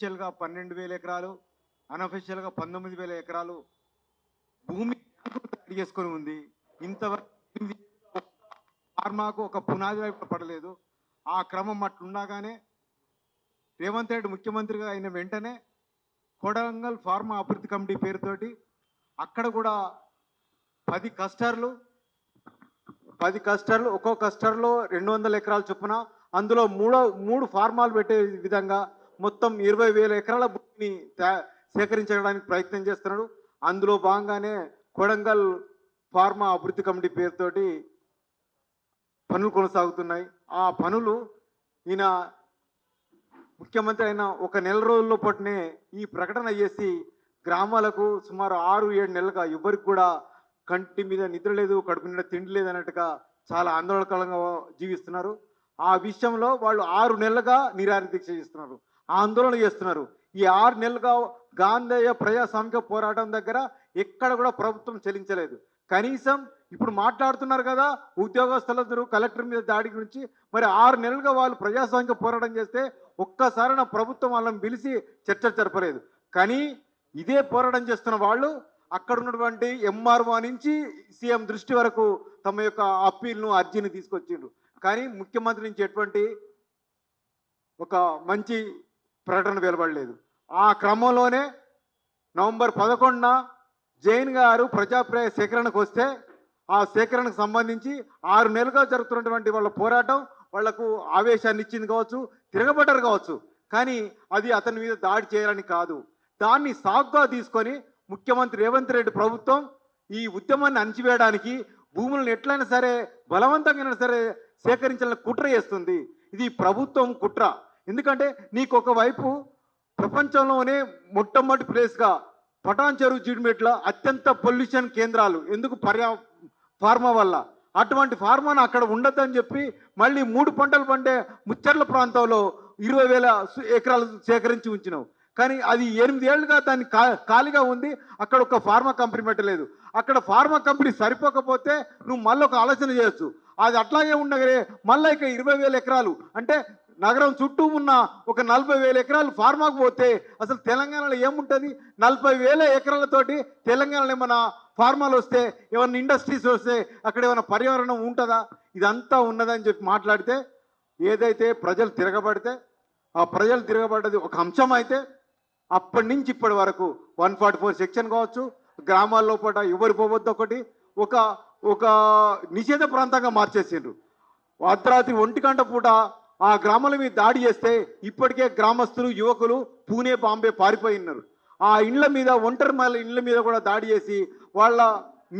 అఫీషియల్గా పన్నెండు వేల ఎకరాలు అన్అఫీషియల్గా పంతొమ్మిది వేల ఎకరాలు భూమి చేసుకొని ఉంది. ఇంతవరకు ఫార్మాకు ఒక పునాది వైపు పడలేదు. ఆ క్రమం అట్లుండగానే రేవంత్ రెడ్డి ముఖ్యమంత్రిగా అయిన వెంటనే కొడంగల్ ఫార్మా అభివృద్ధి కమిటీ పేరుతోటి అక్కడ కూడా పది కస్టర్లు పది కస్టర్లు ఒక్కో కస్టర్లో రెండు వందల ఎకరాల చొప్పున అందులో మూడో మూడు ఫార్మాలు పెట్టే విధంగా మొత్తం ఇరవై వేల ఎకరాల భూమిని సేకరించడానికి ప్రయత్నం చేస్తున్నాడు. అందులో భాగంగానే కొడంగల్ ఫార్మా అభివృద్ధి కమిటీ పేరుతోటి పనులు కొనసాగుతున్నాయి. ఆ పనులు ఈయన ముఖ్యమంత్రి అయిన ఒక నెల రోజుల్లో పట్టునే ఈ ప్రకటన చేసి గ్రామాలకు సుమారు ఆరు ఏడు నెలలుగా ఎవరికి కూడా కంటి మీద నిద్ర లేదు కడుపు నిండా తిండి లేదు అన్నట్టుగా చాలా ఆందోళనకరంగా జీవిస్తున్నారు. ఆ విషయంలో వాళ్ళు ఆరు నెలలుగా నిరాహార దీక్ష చేస్తున్నారు. ఆందోళన చేస్తున్నారు. ఈ ఆరు నెలలుగా గాంధేయ ప్రజాస్వామిక పోరాటం దగ్గర ఎక్కడ కూడా ప్రభుత్వం చెల్లించలేదు. కనీసం ఇప్పుడు మాట్లాడుతున్నారు కదా ఉద్యోగస్తులందరూ కలెక్టర్ మీద దాడి గురించి మరి ఆరు నెలలుగా వాళ్ళు ప్రజాస్వామిక పోరాటం చేస్తే ఒక్కసారి ప్రభుత్వం వాళ్ళని పిలిచి చర్చ జరపలేదు. కానీ ఇదే పోరాటం చేస్తున్న వాళ్ళు అక్కడ ఉన్నటువంటి ఎంఆర్ఓ నుంచి సీఎం దృష్టి వరకు తమ యొక్క అప్పీల్ను అర్జీని తీసుకొచ్చిండ్రు. కానీ ముఖ్యమంత్రి నుంచి ఎటువంటి ఒక మంచి ప్రకటన వెలువడలేదు. ఆ క్రమంలోనే నవంబర్ పదకొండున జైన్ గారు ప్రజాప్రాయ సేకరణకు వస్తే ఆ సేకరణకు సంబంధించి ఆరు నెలలుగా జరుగుతున్నటువంటి వాళ్ళ పోరాటం వాళ్ళకు ఆవేశాన్ని ఇచ్చింది కావచ్చు తిరగబడ్డారు కావచ్చు. కానీ అది అతని మీద దాడి చేయాలని కాదు. దాన్ని సాగుగా తీసుకొని ముఖ్యమంత్రి రేవంత్ రెడ్డి ప్రభుత్వం ఈ ఉద్యమాన్ని అణిచివేయడానికి భూములను ఎట్లయినా సరే బలవంతంగా అయినా సరే సేకరించాలని కుట్ర చేస్తుంది. ఇది ప్రభుత్వం కుట్ర. ఎందుకంటే నీకు ఒకవైపు ప్రపంచంలోనే మొట్టమొదటి ప్లేస్గా పటాన్ చెరువు జీడిమెట్ల అత్యంత పొల్యూషన్ కేంద్రాలు. ఎందుకు పర్యా ఫార్మా వల్ల? అటువంటి ఫార్మాను అక్కడ ఉండదని చెప్పి మళ్ళీ మూడు పంటలు పండే ముచ్చర్ల ప్రాంతంలో ఇరవై వేల ఎకరాలు సేకరించి ఉంచినావు. కానీ అది ఎనిమిది ఏళ్ళుగా దాన్ని కా ఖాళీగా ఉంది. అక్కడ ఒక ఫార్మా కంపెనీ పెట్టలేదు అక్కడ ఫార్మా కంపెనీ సరిపోకపోతే నువ్వు మళ్ళీ ఒక ఆలోచన చేయొచ్చు. అది అట్లాగే ఉండగలే మళ్ళీ ఇక ఇరవై వేల ఎకరాలు. అంటే నగరం చుట్టూ ఉన్న ఒక నలభై వేల ఎకరాలు ఫార్మాకు పోతే అసలు తెలంగాణలో ఏముంటుంది? నలభై వేల ఎకరాలతోటి తెలంగాణలో ఏమైనా ఫార్మాలు వస్తే ఏమైనా ఇండస్ట్రీస్ వస్తే అక్కడ ఏమైనా పర్యావరణం ఉంటుందా? ఇదంతా ఉన్నదని చెప్పి మాట్లాడితే ఏదైతే ప్రజలు తిరగబడితే ఆ ప్రజలు తిరగబడ్డది ఒక అంశం అయితే అప్పటి నుంచి ఇప్పటి వరకు వన్ ఫార్టీ ఫోర్ సెక్షన్ కావచ్చు గ్రామాల్లో పూట ఎవరు పోవద్దు ఒకటి ఒక ఒక నిషేధ ప్రాంతంగా మార్చేసిండ్రు. అర్ధరాత్రి ఒంటి గంట పూట ఆ గ్రామాల మీద దాడి చేస్తే ఇప్పటికే గ్రామస్తులు యువకులు పూణే బాంబే పారిపోయి ఉన్నారు. ఆ ఇండ్ల మీద ఒంటరి మహిళ ఇండ్ల మీద కూడా దాడి చేసి వాళ్ళ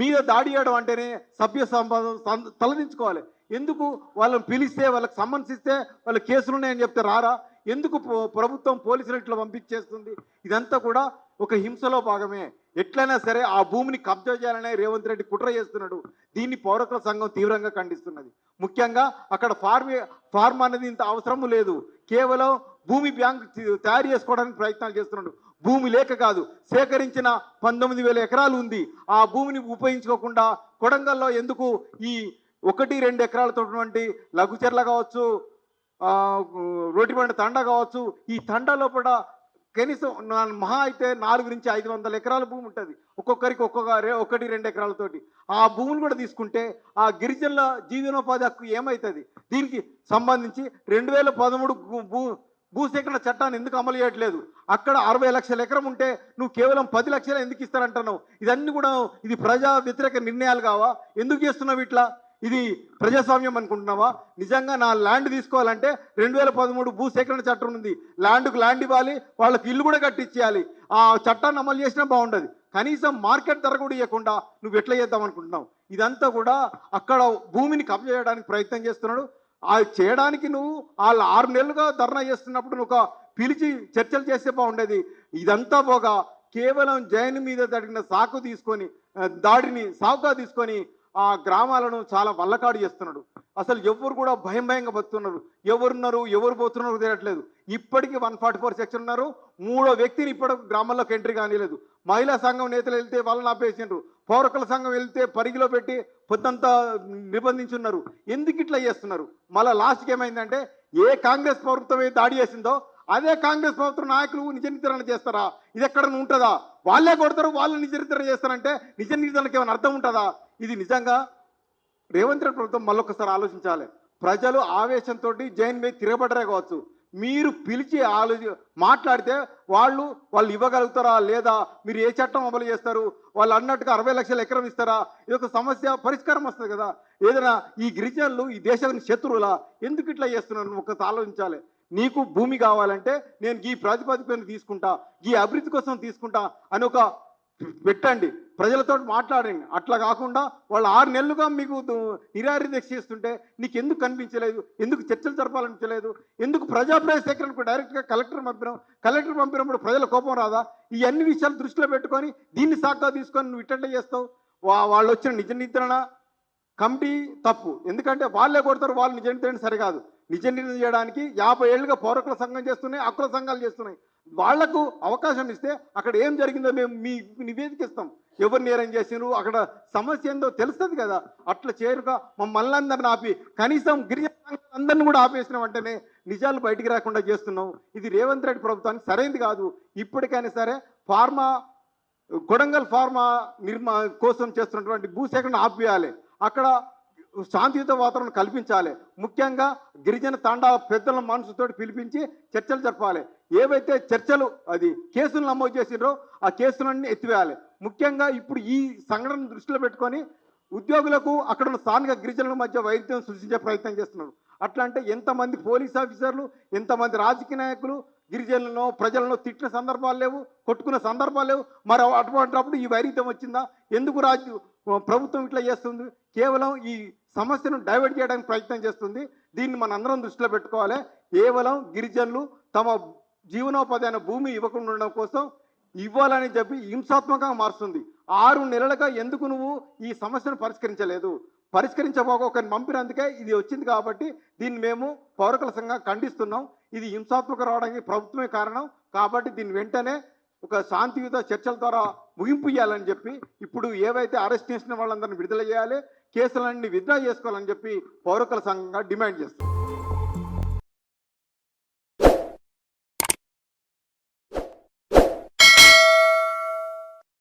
మీద దాడి చేయడం అంటేనే సభ్య సంబంధం తలదించుకోవాలి. ఎందుకు? వాళ్ళని పిలిస్తే వాళ్ళకి సమ్మన్స్ ఇస్తే వాళ్ళ కేసులు ఉన్నాయని చెప్తే రారా? ఎందుకు ప్రభుత్వం పోలీసులు ఇట్లా పంపించేస్తుంది? ఇదంతా కూడా ఒక హింసలో భాగమే. ఎట్లయినా సరే ఆ భూమిని కబ్జా చేయాలనే రేవంత్ రెడ్డి కుట్ర చేస్తున్నాడు. దీన్ని పౌరకుల సంఘం తీవ్రంగా ఖండిస్తున్నది. ముఖ్యంగా అక్కడ ఫార్మ్ ఫార్మ్ అనేది ఇంత అవసరము లేదు. కేవలం భూమి బ్యాంక్ తయారు చేసుకోవడానికి ప్రయత్నాలు చేస్తున్నాడు. భూమి లేక కాదు సేకరించిన పంతొమ్మిది వేల ఎకరాలు ఉంది. ఆ భూమిని ఉపయోగించుకోకుండా కొడంగల్లో ఎందుకు ఈ ఒకటి రెండు ఎకరాలతోటువంటి లఘుచెర్ల లఘుచర్ల కావచ్చు ఆ, రోటిబండ తండ కావచ్చు ఈ తండ లోపల కనీసం నా- మహా అయితే నాలుగు నుంచి ఐదు వందల ఎకరాల భూమి ఉంటుంది. ఒక్కొక్కరికి ఒక్కొక్క రే- ఒకటి రెండు ఎకరాలతోటి. ఆ భూములు కూడా తీసుకుంటే ఆ గిరిజనుల జీవనోపాధి హక్కు ఏమవుతుంది దీనికి సంబంధించి రెండు వేల పదమూడు భూ భూసేకరణ చట్టాన్ని ఎందుకు అమలు చేయట్లేదు? అక్కడ అరవై లక్షల ఎకరం ఉంటే నువ్వు కేవలం పది లక్షలు ఎందుకు ఇస్తారంటున్నావు? ఇదన్నీ కూడా ఇది ప్రజా వ్యతిరేక నిర్ణయాలు కావా? ఎందుకు చేస్తున్నావు ఇట్లా? ఇది ప్రజాస్వామ్యం అనుకుంటున్నావా? నిజంగా నా ల్యాండ్ తీసుకోవాలంటే రెండు వేల పదమూడు భూసేకరణ చట్టం ఉంది. ల్యాండ్కు ల్యాండ్ ఇవ్వాలి వాళ్ళకి ఇల్లు కూడా కట్టించేయాలి. ఆ చట్టాన్ని అమలు చేసినా బాగుండదు. కనీసం మార్కెట్ ధర కూడా ఇవ్వకుండా నువ్వు ఎట్లా చేద్దాం అనుకుంటున్నావు? ఇదంతా కూడా అక్కడ భూమిని కబ్జా చేయడానికి ప్రయత్నం చేస్తున్నాడు. ఆ చేయడానికి నువ్వు వాళ్ళు ఆరు నెలలుగా ధర్నా చేస్తున్నప్పుడు నువ్వు ఒక పిలిచి చర్చలు చేస్తే బాగుండేది. ఇదంతా పోగా కేవలం జైన్ మీద జరిగిన సాకు తీసుకొని దాడిని సాకుగా తీసుకొని ఆ గ్రామాలను చాలా వల్లకాడు చేస్తున్నాడు. అసలు ఎవరు కూడా భయం భయంగా బతున్నారు ఎవరున్నారు ఎవరు పోతున్నారు తెలియట్లేదు. ఇప్పటికీ వన్ ఫార్టీ ఫోర్ సెక్షన్ ఉన్నారు. మూడో వ్యక్తిని ఇప్పటి గ్రామాల్లోకి ఎంట్రీ కానిలేదు. మహిళా సంఘం నేతలు వెళ్తే వాళ్ళని ఆపేసిండ్రు. పౌరకుల సంఘం వెళ్తే పరిగిలో పెట్టి పొద్దంతా నిబంధించున్నారు ఎందుకు ఇట్లా చేస్తున్నారు? మళ్ళీ లాస్ట్కి ఏమైందంటే ఏ కాంగ్రెస్ ప్రభుత్వం దాడి చేసిందో అదే కాంగ్రెస్ ప్రభుత్వం నాయకులు నిజ నిర్ధారణ చేస్తారా? ఇది ఎక్కడ ఉంటుందా? వాళ్ళే కొడతారు వాళ్ళు నిజ నిర్ధారణ చేస్తారంటే నిజ నిర్ధారణకి ఏమైనా అర్థం ఉంటుందా? ఇది నిజంగా రేవంత్ రెడ్డి ప్రభుత్వం మళ్ళొకసారి ఆలోచించాలి. ప్రజలు ఆవేశంతో జైన్ మీద తిరగబడరే కావచ్చు. మీరు పిలిచి ఆలోచి మాట్లాడితే వాళ్ళు వాళ్ళు ఇవ్వగలుగుతారా లేదా? మీరు ఏ చట్టం అమలు చేస్తారు? వాళ్ళు అన్నట్టుగా అరవై లక్షల ఎకరం ఇస్తారా? ఇది ఒక సమస్య పరిష్కారం వస్తుంది కదా. ఏదైనా ఈ గిరిజనులు ఈ దేశానికి శత్రువులా? ఎందుకు ఇట్లా చేస్తున్నారు? ఒకసారి ఆలోచించాలి. నీకు భూమి కావాలంటే నేను ఈ ప్రాతిపదికన తీసుకుంటా ఈ అభివృద్ధి కోసం తీసుకుంటా అని ఒక పెట్టండి. ప్రజలతో మాట్లాడండి. అట్లా కాకుండా వాళ్ళు ఆరు నెలలుగా మీకు నిరారీదీక్ష చేస్తుంటే నీకు ఎందుకు కనిపించలేదు? ఎందుకు చర్చలు జరపాలనిపించలేదు? ఎందుకు ప్రజాప్రయ సేకరణకు డైరెక్ట్గా కలెక్టర్ పంపినాం? కలెక్టర్ పంపినప్పుడు ప్రజల కోపం రాదా? ఈ అన్ని విషయాలు దృష్టిలో పెట్టుకొని దీన్ని సాగ్గా తీసుకొని నువ్వు ఇట్టంటే చేస్తావు? వా- వాళ్ళు వచ్చిన నిజ నిద్రణ కమిటీ తప్పు. ఎందుకంటే వాళ్ళే కొడతారు వాళ్ళు నిజ నిద్రణ సరికాదు. నిజ నిర్ణయం చేయడానికి యాభై ఏళ్ళుగా పౌరకుల సంఘం చేస్తున్నాయి అక్కుల సంఘాలు చేస్తున్నాయి. వాళ్ళకు అవకాశం ఇస్తే అక్కడ ఏం జరిగిందో మేము మీ నివేదిక ఇస్తాం. ఎవరు నేరం చేసినారు అక్కడ సమస్య ఏందో తెలుస్తుంది కదా. అట్లా చేరుక మమ్మల్ని అందరిని ఆపి కనీసం గిరిజన అందరిని కూడా ఆపేసిన వెంటనే నిజాలు బయటికి రాకుండా చేస్తున్నాం ఇది రేవంత్ రెడ్డి ప్రభుత్వానికి సరైనది కాదు. ఇప్పటికైనా సరే ఫార్మా కొడంగల్ ఫార్మా నిర్మా కోసం చేస్తున్నటువంటి భూసేకరణ ఆపియాలి. అక్కడ శాంతియుత వాతావరణం కల్పించాలి. ముఖ్యంగా గిరిజన తాండా పెద్దల మనసుతో పిలిపించి చర్చలు జరపాలి. ఏవైతే చర్చలు అది కేసులు నమోదు చేసినారో ఆ కేసులన్నీ ఎత్తివేయాలి. ముఖ్యంగా ఇప్పుడు ఈ సంఘటన దృష్టిలో పెట్టుకొని ఉద్యోగులకు అక్కడ ఉన్న స్థానిక గిరిజనుల మధ్య వైద్యం సృష్టించే ప్రయత్నం చేస్తున్నారు. అట్లా అంటే ఎంతమంది పోలీస్ ఆఫీసర్లు ఎంతమంది రాజకీయ నాయకులు గిరిజనులను ప్రజలను తిట్టిన సందర్భాలు లేవు కొట్టుకున్న సందర్భాలు లేవు. మరి అటువంటిప్పుడు ఈ వైరుధ్యం వచ్చిందా? ఎందుకు రాజు ప్రభుత్వం ఇట్లా చేస్తుంది? కేవలం ఈ సమస్యను డైవర్ట్ చేయడానికి ప్రయత్నం చేస్తుంది. దీన్ని మన అందరం దృష్టిలో పెట్టుకోవాలి. కేవలం గిరిజనులు తమ జీవనోపాధి అయిన భూమి ఇవ్వకుండా ఉండడం కోసం ఇవ్వాలని చెప్పి హింసాత్మకంగా మారుస్తుంది. ఆరు నెలలుగా ఎందుకు నువ్వు ఈ సమస్యను పరిష్కరించలేదు? పరిష్కరించబోక ఒకరిని పంపినందుకే ఇది వచ్చింది కాబట్టి దీన్ని మేము పౌరకుల సంఘం ఖండిస్తున్నాం. ఇది హింసాత్మక రావడానికి ప్రభుత్వమే కారణం. కాబట్టి దీన్ని వెంటనే ఒక శాంతియుత చర్చల ద్వారా ముగింపు ఇవ్వాలని చెప్పి ఇప్పుడు ఏవైతే అరెస్ట్ చేసిన వాళ్ళందరినీ విడుదల చేయాలి కేసులన్నీ విత్డ్రా చేసుకోవాలని చెప్పి పౌరకుల సంఘంగా డిమాండ్ చేస్తుంది